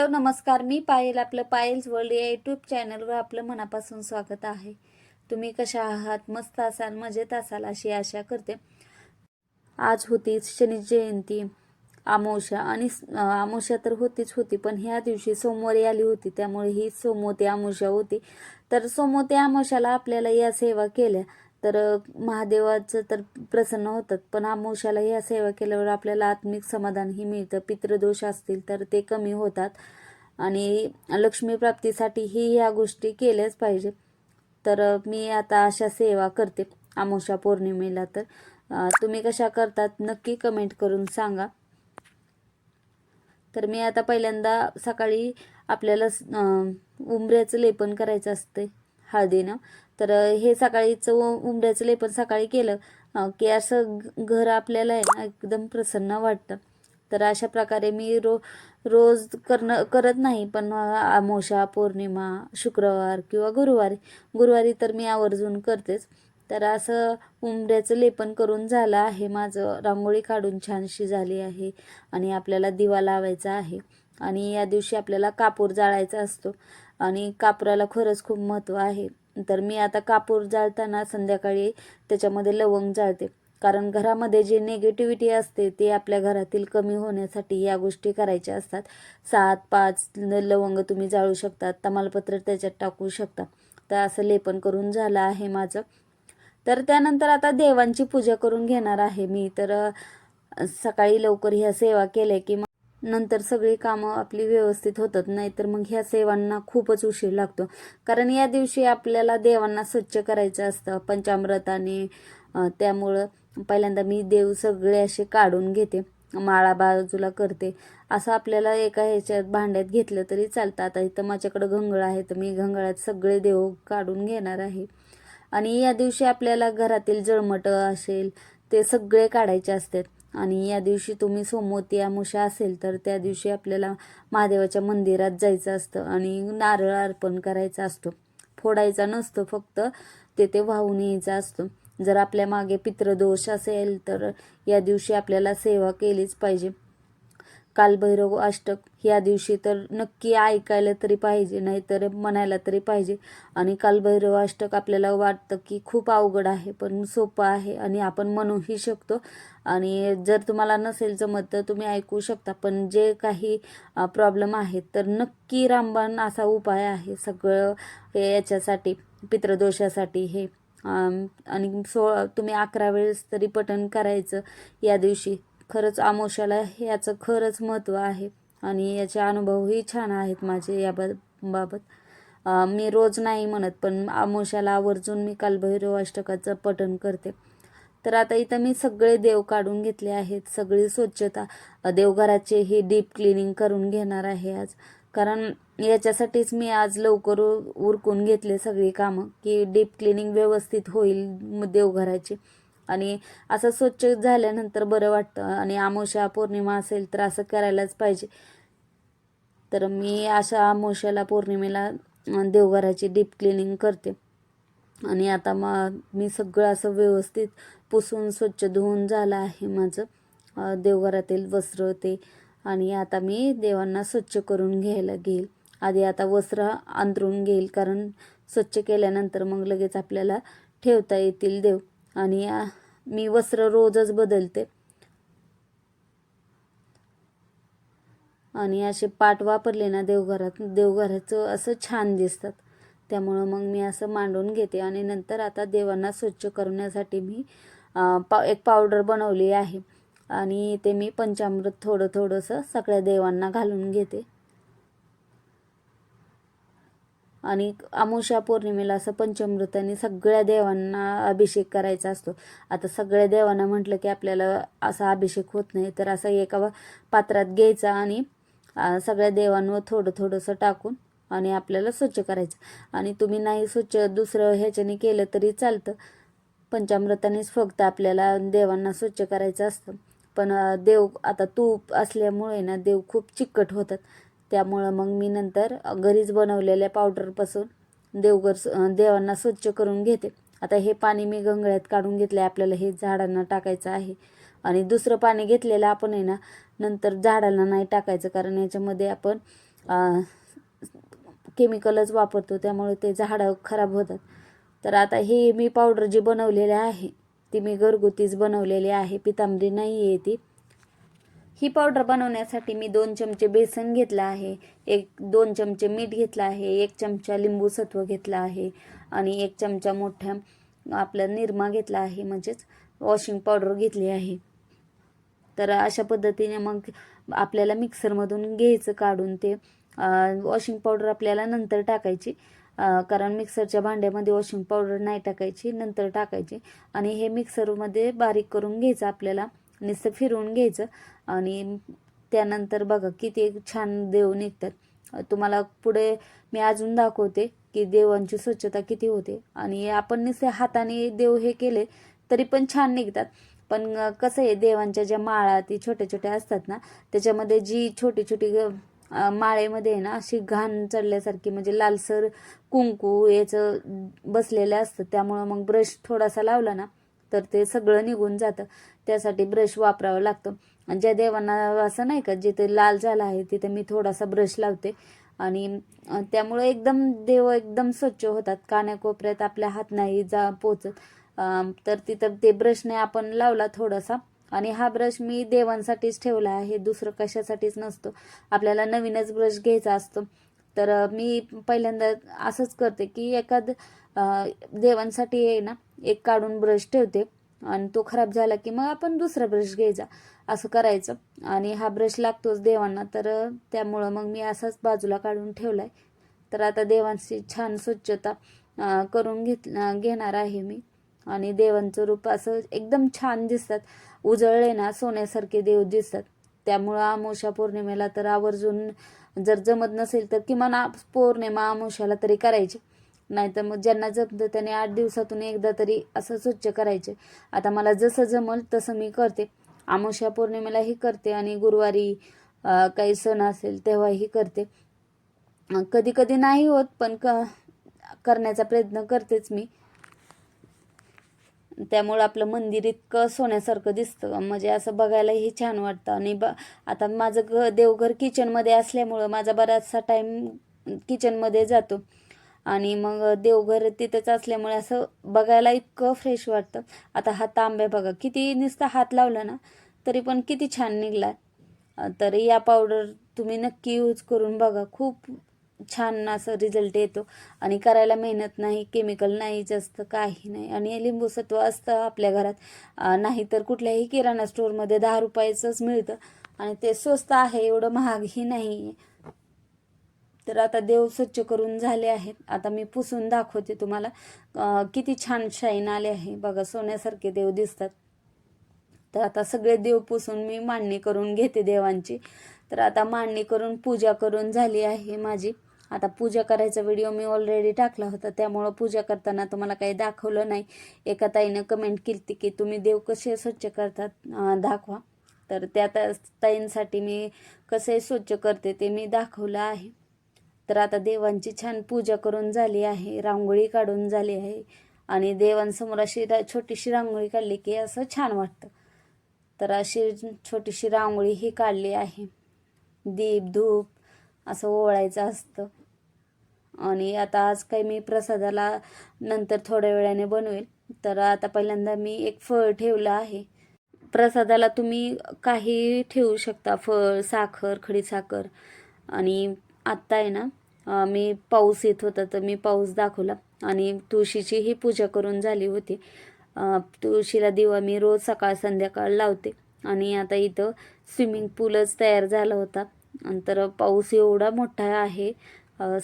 Hello नमस्कार. मी पायल आपलं piles world या यूट्यूब चॅनलवर आपलं मनापासून स्वागत आहे. तुम्ही कशा आहात? मस्त असाल मजेत असाल अशी आशा करते. आज होती शनी जयंती. आमोशा आणि आमोशा तर होतीच होती पण ह्या दिवशी सोमवारी आली होती त्यामुळे ही सोमवती आमोशा होती. तर सोमवती आमोशाला आपल्याला या सेवा केल्या. तर महादेवाचं तर प्रसन्न होतात पण आमोशाला या सेवा केल्यावर आपल्याला आत्मिक समाधानही मिळतं. पितृदोष असतील तर ते कमी होतात. आणि लक्ष्मी प्राप्तीसाठीही ह्या गोष्टी केल्याच पाहिजे. तर मी आता अशा सेवा करते. आमोशा पौर्णिमेला तर. तुम्ही कशा करतात नक्की कमेंट करून सांगा. तर मी आता पहिल्यांदा सकाळी आपल्याला उंबऱ्याचं लेपन करायचं असते हळदीनं. तर हे सकाळीचं उंबऱ्याचं लेपन सकाळी केलं की असं घर आपल्याला आहे ना एकदम प्रसन्न वाटतं. तर अशा प्रकारे मी रो रोज करणं करत नाही पण अ, पौर्णिमा शुक्रवार किंवा गुरुवारी गुरुवारी तर मी आवर्जून करतेच. तर असं उंबऱ्याचं लेपन करून झालं आहे. माझं रांगोळी काढून छानशी झाली आहे आणि आपल्याला दिवा लावायचा आहे. आणि या दिवशी आपल्याला कापूर जाळायचा असतो आणि कापराला खरंच खूप महत्त्व आहे. तर मी आता कापूर जाळताना संध्याकाळी त्याच्यामध्ये लवंग जाळते. कारण घरामध्ये जे नेगेटिव्हिटी असते ते आपल्या घरातील कमी होण्यासाठी या गोष्टी करायच्या असतात. सात पाच लवंग तुम्ही जाळू शकता तमालपत्र त्याच्यात टाकू शकता. तर असं लेपन करून झालं आहे माझं. तर त्यानंतर आता देवांची पूजा करून घेणार आहे मी. तर सकाळी लवकर ह्या सेवा केल्या की मग नंतर सगळी कामं आपली व्यवस्थित होतात. नाहीतर मग ह्या सेवांना खूपच उशीर लागतो. कारण या दिवशी आपल्याला देवांना स्वच्छ करायचं असतं पंचामृताने त्यामुळं पहिल्यांदा मी देव सगळे असे काढून घेते माळा बाजूला करते. असं आपल्याला एका ह्याच्यात भांड्यात घेतलं तरी चालतं. आता इथं माझ्याकडं घंगळ आहे तर मी घंगळात सगळे देव काढून घेणार आहे. आणि या दिवशी आपल्याला घरातील जळमटं असेल ते सगळे काढायचे असतात. आणि या दिवशी तुम्ही सोमवती अमुषा असेल तर त्या दिवशी आपल्याला महादेवाच्या मंदिरात जायचं असतं आणि नारळ अर्पण करायचा असतो. फोडायचा नसतो फक्त तेथे वाहून यायचा असतो. जर आपल्या मागे पितृदोष असेल तर या दिवशी आपल्याला सेवा केलीच पाहिजे. कालभैरव अष्टक या दिवशी तर नक्की ऐकायला तरी पाहिजे नाहीतर म्हणायला तरी पाहिजे. आणि कालभैरव अष्टक आपल्याला वाटतं की खूप अवघड आहे पण सोपं आहे आणि आपण म्हणूही शकतो. आणि जर तुम्हाला नसेल जमत तर तुम्ही ऐकू शकता. पण जे काही प्रॉब्लेम आहेत तर नक्की रामबाण असा उपाय आहे सगळं हे याच्यासाठी पितृदोषासाठी हे. आणि सो तुम्ही अकरा वेळेस तरी पठण करायचं या दिवशी. खरंच आमोशाला याचं खरंच महत्त्व आहे आणि याचे अनुभवही छान आहेत माझे या बाबत. मी रोज नाही म्हणत पण आमोशाला आवर्जून मी कालभैरव अष्टकाचं पठण करते. तर आता इथं मी सगळे देव काढून घेतले आहेत सगळी स्वच्छता. देवघराचे हे डीप क्लिनिंग करून घेणार आहे आज. कारण याच्यासाठीच मी आज लवकर उरकून घेतले सगळी कामं की डीप क्लिनिंग व्यवस्थित होईल देवघराची. आणि असं स्वच्छ झाल्यानंतर बरं वाटतं आणि आमोशा पौर्णिमा असेल तर असं करायलाच पाहिजे. तर मी अशा आमोशाला पौर्णिमेला देवघराची डीप क्लिनिंग करते. आणि आता मग मी सगळं असं व्यवस्थित पुसून स्वच्छ धुवून झालं आहे माझं. देवघरातील वस्त्र ते आणि आता मी देवांना स्वच्छ करून घ्यायला घेईल. आधी आता वस्त्र अंतरून घेईल कारण स्वच्छ केल्यानंतर मग लगेच आपल्याला ठेवता येतील देव. आणि मी वस्त्र रोजच बदलते. आणि असे पाट वापरले ना देवघरात देवघराचं असं छान दिसतात. त्यामुळं मग मी असं मांडून घेते. आणि नंतर आता देवांना स्वच्छ करण्यासाठी मी पा एक पावडर बनवली आहे. आणि ते मी पंचामृत थोडं थोडंसं सगळ्या देवांना घालून घेते. आणि अमुषा पौर्णिमेला असं पंचामृताने सगळ्या देवांना अभिषेक करायचा असतो. आता सगळ्या देवांना म्हटलं की आपल्याला असा अभिषेक होत नाही तर असं एका पात्रात घ्यायचा आणि सगळ्या देवांवर थोडं थोडंसं टाकून आणि आपल्याला स्वच्छ करायचं. आणि तुम्ही नाही स्वच्छ दुसरं ह्याच्याने केलं तरी चालतं. पंचामृतानेच फक्त आपल्याला देवांना स्वच्छ करायचं असतं. पण देव आता तूप असल्यामुळे ना देव खूप चिकट होतात. त्यामुळं मग मी नंतर घरीच बनवलेल्या पावडरपासून देवघर स- देवांना स्वच्छ करून घेते. आता हे पाणी मी गंगळ्यात काढून घेतलं आपल्याला हे झाडांना टाकायचं आहे. आणि दुसरं पाणी घेतलेलं आपण आहे ना नंतर झाडांना नाही टाकायचं कारण याच्यामध्ये आपण केमिकलच वापरतो त्यामुळे ते झाडं खराब होतात. तर आता हे मी पावडर जी बनवलेली आहे ती मी घरगुतीच बनवलेली आहे पितांबरी नाही आहे ती. ही पावडर बनवण्यासाठी मी दोन चमचे बेसन घेतलं आहे एक दोन चमचे मीठ घेतलं आहे एक चमचा लिंबू सत्व घेतला आहे आणि एक चमचा मोठ्या आपला निरमा घेतला आहे म्हणजेच वॉशिंग पावडर घेतली आहे. तर अशा पद्धतीने मग आपल्याला मिक्सरमधून घ्यायचं काढून ते वॉशिंग पावडर आपल्याला नंतर टाकायची. कारण मिक्सरच्या भांड्यामध्ये वॉशिंग पावडर नाही टाकायची नंतर टाकायची. आणि हे मिक्सरमध्ये बारीक करून घ्यायचं आपल्याला नुसतं फिरवून घ्यायचं. आणि त्यानंतर बघा किती छान देव निघतात. तुम्हाला पुढे मी अजून दाखवते की देवांची स्वच्छता किती होते. आणि आपण नुसते हाताने देव हे केले तरी पण छान निघतात. पण कसं आहे देवांच्या ज्या माळा ती छोट्या छोट्या असतात ना त्याच्यामध्ये जी छोटी छोटी माळेमध्ये आहे ना अशी घाण चढल्यासारखी म्हणजे लालसर कुंकू याचं बसलेलं असतं. त्यामुळं मग ब्रश थोडासा लावला ना तर ते सगळं निघून जातं. त्यासाठी ब्रश वापरावं लागतं. ज्या देवांना असं नाही का जिथे लाल झाला आहे तिथे मी थोडासा ब्रश लावते. आणि त्यामुळे एकदम देव एकदम स्वच्छ होतात. कान्याकोपऱ्यात आपल्या हात नाही जा पोचत. तर तिथं ते ब्रशने आपण लावला थोडासा. आणि हा ब्रश मी देवांसाठीच ठेवला आहे दुसरं कशासाठीच नसतो. आपल्याला नवीनच ब्रश घ्यायचा असतो. तर मी पहिल्यांदा असंच करते की एखाद देवांसाठी आहे ना एक काढून ब्रश ठेवते आणि तो खराब झाला की मग आपण दुसरा ब्रश घ्यायचा. असं करायचं. आणि हा ब्रश लागतोच देवांना. तर त्यामुळं मग मी असाच बाजूला काढून ठेवला आहे तर आता देवांची छान स्वच्छता करून घेत घेणार आहे मी. आणि देवांचं रूप असं एकदम छान दिसतात. उजळले ना सोन्यासारखे देव दिसतात. त्यामुळं आमोशा पौर्णिमेला तर आवर्जून जर जमत नसेल तर किमान पौर्णिमा आमोशाला तरी करायची. नाहीतर मग ज्यांना जमतं त्याने आठ दिवसातून एकदा तरी असं स्वच्छ करायचे. आता मला जसं जमल तसं मी करते. आमोशा पौर्णिमेलाही करते आणि गुरुवारी काही सण असेल तेव्हाही करते. कधी कधी नाही होत पण क करण्याचा प्रयत्न करतेच मी. त्यामुळं आपलं मंदिर इतकं सोन्यासारखं दिसतं. म्हणजे असं बघायलाही छान वाटतं. आणि ब आता माझं घ देवघर किचनमध्ये असल्यामुळं माझा बराचसा टाईम किचनमध्ये जातो. आणि मग देवघर तिथंच असल्यामुळे असं बघायला इतकं फ्रेश वाटतं. आता हा तांब्या बघा. किती नुसता हात लावला ना तरी पण किती छान निघला तर या पावडर तुम्ही नक्की यूज करून बघा. खूप छान असं रिझल्ट येतो. आणि करायला मेहनत नाही केमिकल नाही जास्त काही नाही. आणि लिंबूसत्व असतं आपल्या घरात. नाही तर कुठल्याही किराणा स्टोअरमध्ये दहा रुपयाचंच मिळतं. आणि ते स्वस्त आहे एवढं महागही नाही. आहे तर आता देव स्वच्छ करून झाले आहेत. आता मी पुसून दाखवते तुम्हाला. किती छान शाईन आले आहे. बघा सोन्यासारखे देव दिसतात. तर आता सगळे देव पुसून मी मांडणी करून घेते देवांची. तर आता मांडणी करून पूजा करून झाली आहे माझी. आता पूजा करायचा व्हिडिओ मी ऑलरेडी टाकला होता त्यामुळं पूजा करताना तुम्हाला काही दाखवलं नाही. एका ताईनं कमेंट केली की तुम्ही देव कसे स्वच्छ करतात? दाखवा. तर त्या ताईंसाठी मी कसे स्वच्छ करते ते मी दाखवलं आहे. तर आता देवांची छान पूजा करून झाली आहे रांगोळी काढून झाली आहे. आणि देवांसमोर अशी रा- छोटीशी रांगोळी काढली की असं छान वाटतं. तर अशी छोटीशी रांगोळी ही काढली आहे. दीप धूप असं ओवाळायचं असतं. आणि आता आज काही मी प्रसादाला नंतर थोड्या वेळाने बनवेल. तर आता पहिल्यांदा मी एक फळ ठेवलं आहे. प्रसादाला तुम्ही काही ठेवू शकता. फळ साखर खडी साखर. आणि आत्ता आहे ना मी पाऊस येत होता तर मी पाऊस दाखवला. आणि तुळशीचीही पूजा करून झाली होती. तुळशीला दिवा मी रोज सकाळ संध्याकाळ लावते. आणि आता इथं स्विमिंग पूलच तयार झाला होता. नंतर पाऊस एवढा मोठा आहे.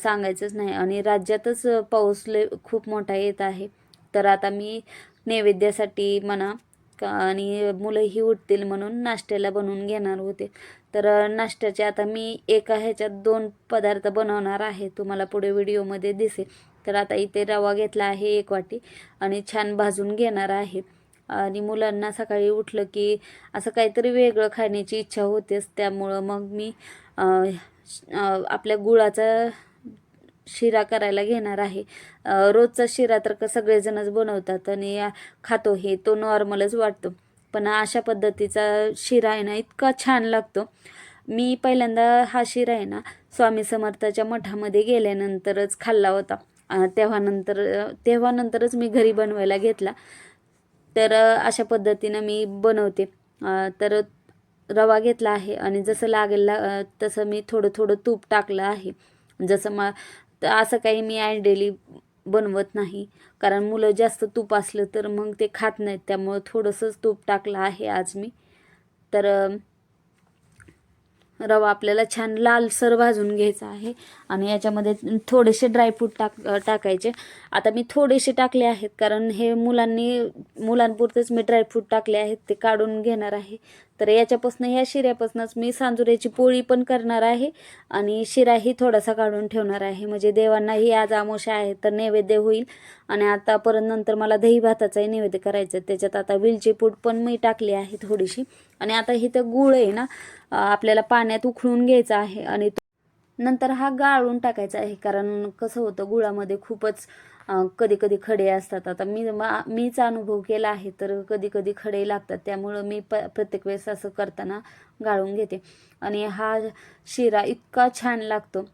सांगायचंच नाही. आणि राज्यातच पाऊस लय खूप मोठा येत आहे. तर आता मी नैवेद्यासाठी म्हणा का आणि मुलंही उठतील म्हणून नाश्त्याला बनवून घेणार होते. तर नाश्त्याचे आता मी एका ह्याच्यात दोन पदार्थ बनवणार आहे. तुम्हाला पुढे व्हिडिओमध्ये दिसेल. तर आता इथे रवा घेतला आहे एक वाटी आणि छान भाजून घेणार आहे. आणि मुलांना सकाळी उठलं की असं काहीतरी वेगळं खाण्याची इच्छा होतेच. त्यामुळं मग मी आपल्या गुळाचा शिरा करायला घेणार आहे. रोजचा शिरा तर का सगळेजणच बनवतात आणि खातो हे तो नॉर्मलच वाटतो. पण अशा पद्धतीचा शिरा आहे ना इतका छान लागतो. मी पहिल्यांदा हा शिरा आहे ना स्वामी समर्थाच्या मठामध्ये गेल्यानंतरच खाल्ला होता. तेव्हा नंतर तेव्हा नंतरच मी घरी बनवायला घेतला. तर अशा पद्धतीनं मी बनवते. तर रवा घेतला आहे आणि जसं लागेल ला तसं मी थोडं थोडं तूप टाकलं आहे. जसं मा तर असं काही मी आयडेली बनवत नाही. कारण मुलं जास्त तूप असलं तर मग ते खात नाहीत. त्यामुळं थोडंसंच तूप टाकलं आहे आज मी. तर रवा आपल्याला छान लालसर भाजून घ्यायचा आहे. आणि याच्यामध्ये थोडेसे ड्रायफ्रूट टाक टाकायचे. आता मी थोडेसे टाकले आहेत कारण हे मुलांनी मुलांपुरतेच मी ड्रायफ्रूट टाकले आहेत ते काढून घेणार आहे. तर याच्यापासून ह्या शिऱ्यापासूनच मी सांजुऱ्याची पोळी पण करणार आहे आणि शिराही थोडासा काढून ठेवणार आहे. म्हणजे देवांनाही आज आमोशा आहे तर नैवेद्य होईल. आणि आता परत नंतर मला दही भाताचाही नैवेद्य करायचं आहे त्याच्यात आता वेलची पूड पण मी टाकली आहे थोडीशी. आणि आता इथं गूळ आहे ना आपल्याला पाण्यात उखळून घ्यायचं आहे आणि नंतर हा गाळून टाकायचा आहे. कारण कसं होतं गुळामध्ये खूपच कधी कधी खडे असतात. आता मी मा- मीच अनुभव केला आहे तर कधी कधी खडे लागतात. त्यामुळं मी प प्रत्येक वेळेस असं करताना गाळून घेते. आणि हा शिरा इतका छान लागतो.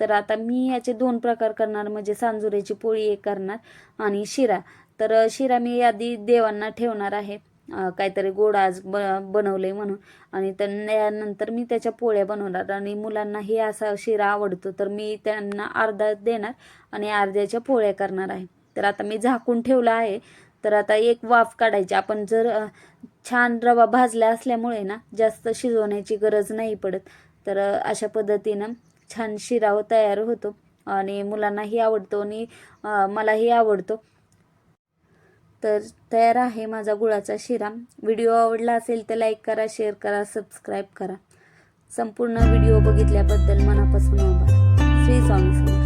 तर आता मी याचे दोन प्रकार करणार. म्हणजे सांजुऱ्याची पोळी एक करणार आणि शिरा. तर शिरा मी आधी देवांना ठेवणार आहे. काहीतरी गोड आज ब बनवले म्हणून. आणि त्यानंतर मी त्याच्या पोळ्या बनवणार. आणि मुलांनाही असा शिरा आवडतो तर मी त्यांना अर्धा देणार आणि अर्ध्याच्या पोळ्या करणार आहे. तर आता मी झाकून ठेवलं आहे. तर आता एक वाफ काढायची. आपण जर छान रवा भाजला असल्यामुळे ना जास्त शिजवण्याची गरज नाही पडत. तर अशा पद्धतीनं छान शिरा तयार होतो. आणि मुलांनाही आवडतो आणि मलाही आवडतो. तर तयार आहे माझा गुळाचा शिरा. व्हिडिओ आवडला असेल तर लाईक करा शेअर करा सबस्क्राईब करा. संपूर्ण व्हिडिओ बघितल्याबद्दल मनापासून आभार. श्री स्वामी